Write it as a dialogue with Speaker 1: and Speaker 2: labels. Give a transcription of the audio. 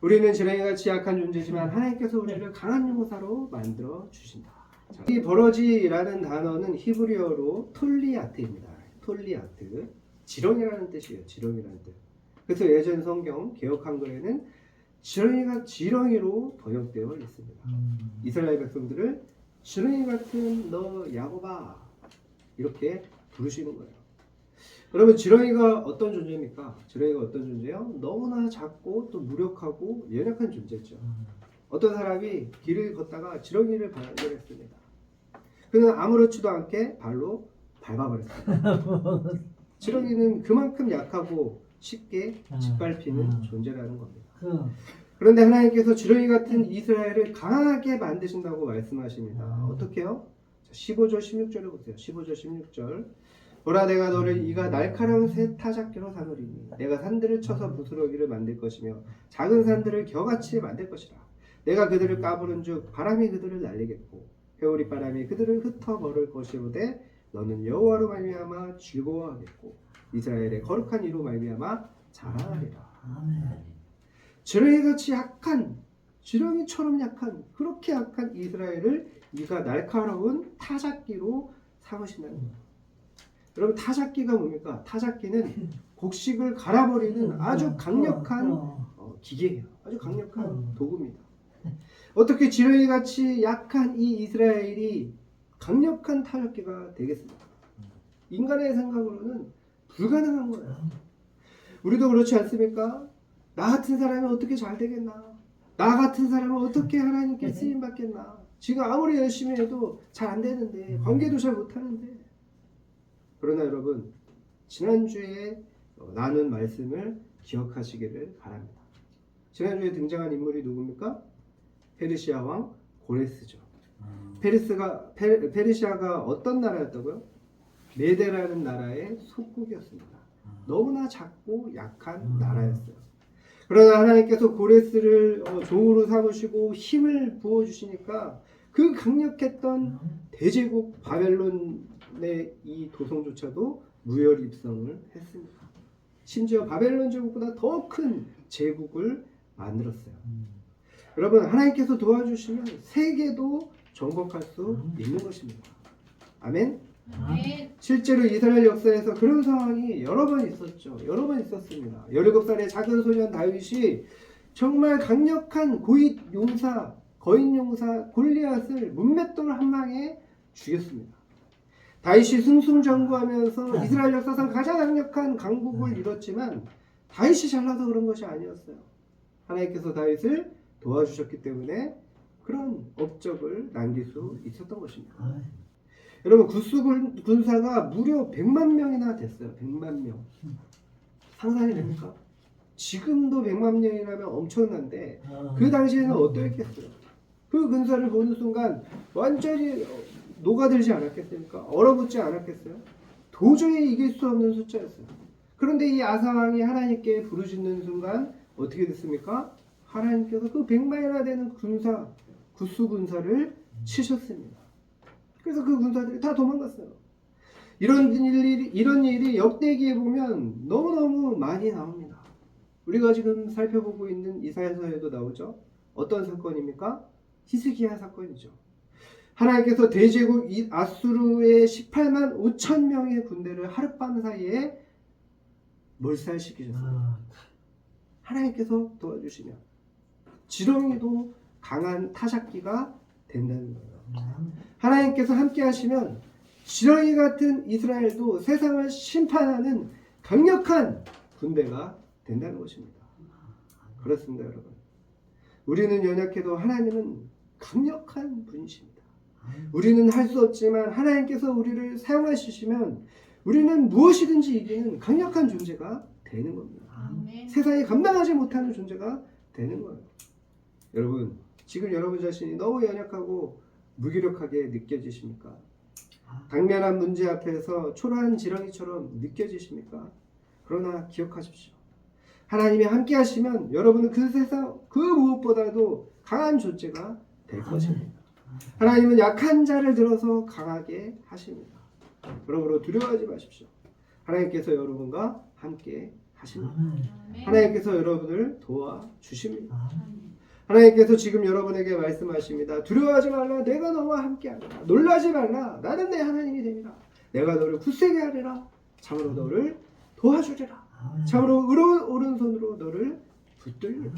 Speaker 1: 우리는 지렁이같이 약한 존재지만 하나님께서 우리를 강한 용사로 만들어 주신다. 자, 이 버러지라는 단어는 히브리어로 톨리아트입니다. 톨리아트. 지렁이라는 뜻이에요. 지렁이라는 뜻. 그래서 예전 성경 개혁 한글에는 지렁이가 지렁이로 번역되어 있습니다.
Speaker 2: 음.
Speaker 1: 이스라엘 백성들을 지렁이 같은 너 야곱아 이렇게 부르시는 거예요. 여러분 지렁이가 어떤 존재입니까? 지렁이가 어떤 존재요? 너무나 작고 또 무력하고 연약한 존재죠. 어떤 사람이 길을 걷다가 지렁이를 발견했습니다. 그는 아무렇지도 않게 발로 밟아버렸습니다. 지렁이는 그만큼 약하고 쉽게 짓밟히는
Speaker 2: 음.
Speaker 1: 존재라는 겁니다.
Speaker 2: 그
Speaker 1: 그런데 하나님께서 지렁이 같은 이스라엘을 강하게 만드신다고 말씀하십니다.
Speaker 2: 음.
Speaker 1: 어떻게요? 15절 16절을 보세요. 15절 16절. 보라 내가 너를 이가 날카로운 새 타작기로 삼으리니 내가 산들을 쳐서 부스러기를 만들 것이며 작은 산들을 겨같이 만들 것이라. 내가 그들을 까부른즉 바람이 그들을 날리겠고 회오리 바람이 그들을 흩어버릴 것이로되 너는 여호와로 말미암아 즐거워하겠고 이스라엘의 거룩한 이로 말미암아 자랑하리라.
Speaker 2: 아멘.
Speaker 1: 지렁이같이 약한 지렁이처럼 약한 그렇게 약한 이스라엘을 이가 날카로운 타작기로 삼으신다는 거예요. 여러분 타작기가 뭡니까? 타작기는 곡식을 갈아버리는 아주 강력한
Speaker 2: 어,
Speaker 1: 어, 기계예요. 아주 강력한
Speaker 2: 음.
Speaker 1: 도구입니다. 어떻게 지렁이같이 약한 이 이스라엘이 강력한 타작기가 되겠습니까? 인간의 생각으로는 불가능한 거예요. 우리도 그렇지 않습니까? 나 같은 사람이 어떻게 잘 되겠나? 나 같은 사람은 어떻게 하나님께 쓰임 받겠나? 지금 아무리 열심히 해도 잘 안 되는데 관계도 잘 못하는데 그러나 여러분 지난주에 어, 나눈 말씀을 기억하시기를 바랍니다. 지난주에 등장한 인물이 누굽니까? 페르시아 왕 고레스죠.
Speaker 2: 음.
Speaker 1: 페르스가 페, 페르시아가 어떤 나라였다고요? 메데라는 나라의 속국이었습니다. 너무나 작고 약한
Speaker 2: 음.
Speaker 1: 나라였어요. 그러나 하나님께서 고레스를 어, 종으로 삼으시고 힘을 부어 주시니까 그 강력했던 대제국 바벨론 의이 도성조차도 무혈 입성을 했습니다. 심지어 바벨론 제국보다 더 큰 제국을 만들었어요.
Speaker 2: 음.
Speaker 1: 여러분 하나님께서 도와주시면 세계도 정복할 수
Speaker 2: 음.
Speaker 1: 있는 것입니다. 아멘.
Speaker 3: 아멘.
Speaker 1: 실제로 이스라엘 역사에서 그런 상황이 여러 번 있었죠. 여러 번 있었습니다. 17살의 작은 소년 다윗이 정말 강력한 고위 용사, 거인 용사 골리앗을 문맷돌 한 방에 죽였습니다. 다윗이 승승장구하면서 이스라엘 역사상 가장 강력한 강국을 이뤘지만 다윗이 잘나서 그런 것이 아니었어요. 하나님께서 다윗을 도와주셨기 때문에 그런 업적을 남길 수 있었던 것입니다.
Speaker 2: 아멘.
Speaker 1: 여러분 구수 군- 군사가 무려 100만 명이나 됐어요. 100만 명. 상상이 됩니까? 지금도 100만 명이라면 엄청난데
Speaker 2: 어.
Speaker 1: 그 당시에는 어떠했겠어요? 그 군사를 보는 순간 완전히 녹아들지 않았겠습니까? 얼어붙지 않았겠어요? 도저히 이길 수 없는 숫자였어요. 그런데 이 아사왕이 하나님께 부르짖는 순간 어떻게 됐습니까? 하나님께서 그 100만이나 되는 군사, 구수 군사를 치셨습니다. 그래서 그 군사들이 다 도망갔어요. 이런 일이, 이런 일이 역대기에 보면 너무너무 많이 나옵니다. 우리가 지금 살펴보고 있는 이사야서에도 나오죠. 어떤 사건입니까? 히스기야 사건이죠. 하나님께서 대제국 이- 아수르의 18만 5천 명의 군대를 하룻밤 사이에 몰살시키셨어요.
Speaker 2: 아,
Speaker 1: 하나님께서 도와주시면 지렁이도 강한 타작기가 된다는 거예요.
Speaker 2: 음.
Speaker 1: 하나님께서 함께 하시면 지렁이 같은 이스라엘도 세상을 심판하는 강력한 군대가 된다는 것입니다. 그렇습니다, 여러분. 우리는 연약해도 하나님은 강력한 분이십니다. 우리는 할 수 없지만 하나님께서 우리를 사용하시면 우리는 무엇이든지 이기는 강력한 존재가 되는 겁니다.
Speaker 3: 아멘.
Speaker 1: 세상이 감당하지 못하는 존재가 되는 거예요. 여러분, 지금 여러분 자신이 너무 연약하고 무기력하게 느껴지십니까? 당면한 문제 앞에서 초라한 지렁이처럼 느껴지십니까? 그러나 기억하십시오. 하나님이 함께 하시면 여러분은 그 세상 그 무엇보다도 강한 존재가 될 것입니다. 하나님은 약한 자를 들어서 강하게 하십니다. 그러므로 두려워하지 마십시오. 하나님께서 여러분과 함께 하십니다. 하나님께서 여러분을 도와 주십니다.
Speaker 2: 아멘.
Speaker 1: 하나님께서 지금 여러분에게 말씀하십니다. 두려워하지 말라. 내가 너와 함께하리라. 놀라지 말라. 나는 내 하나님이 되리라. 내가 너를 굳세게 하리라. 참으로 너를 도와주리라. 참으로 의로 오른손으로 너를 붙들리라.